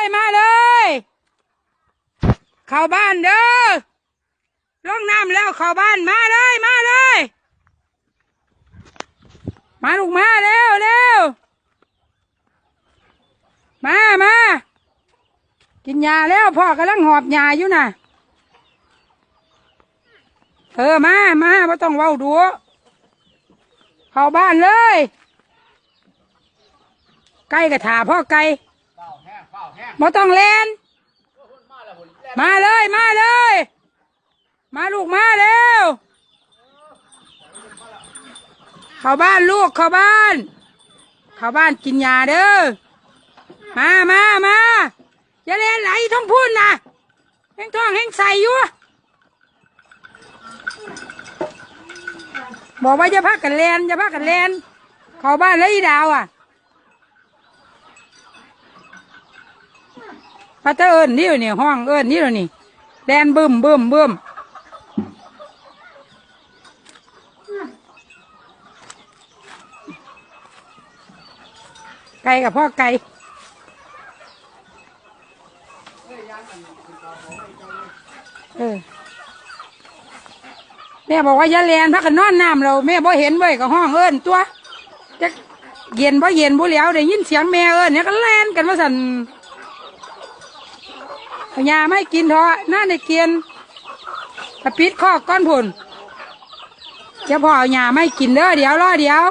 เลยมาเลย เข้าบ้านเด้อลงน้ำแล้วเข้าบ้านมาเลยมาเลย มาลูกมาเร็วเร็วมามากินยาแล้วพ่อกำลังหอบยาอยู่น่ะเออมามาไม่ต้องเว้าดูเข้าบ้านเลย ไก่กระถาพ่อไก่ เฝ้าแห้งเฝ้าแห้งไม่ต้องเล่น มาเลยมาเลย มาลูกมาเร็ว เข้าบ้านลูกเข้าบ้าน เข้าบ้านกินยาเด้อ มามามาอย่าเล่นไหลท้องพูนนะแห้งท้องแห้งใส่อยู่บอกว่าอย่าพักกันเล่นอย่าพักกันเล่นเข้าบ้านเลยดาวอะ พัตเตอร์เอิญนี่อยู่นี่ห้องเอิญนี่อยู่นี่แลนบึมบึมบึมไก่กับพ่อไก่เออแม่บอกว่าอย่าแลนพักกันนอนน้ำเราแม่บ่เห็นเว้ยกับห้องเอิญตัวจะเย็นบ่เย็นบ่เหลียวได้ยินเสียงแม่เอิญเนี่ยก็แลนกันว่าสัน ยาไม่กินเถอะน่าในเกียนตะปิดข้อก้อนผุนเจ้าพ่อเอายาไม่กินเด้อเดี๋ยวรอเดี๋ยว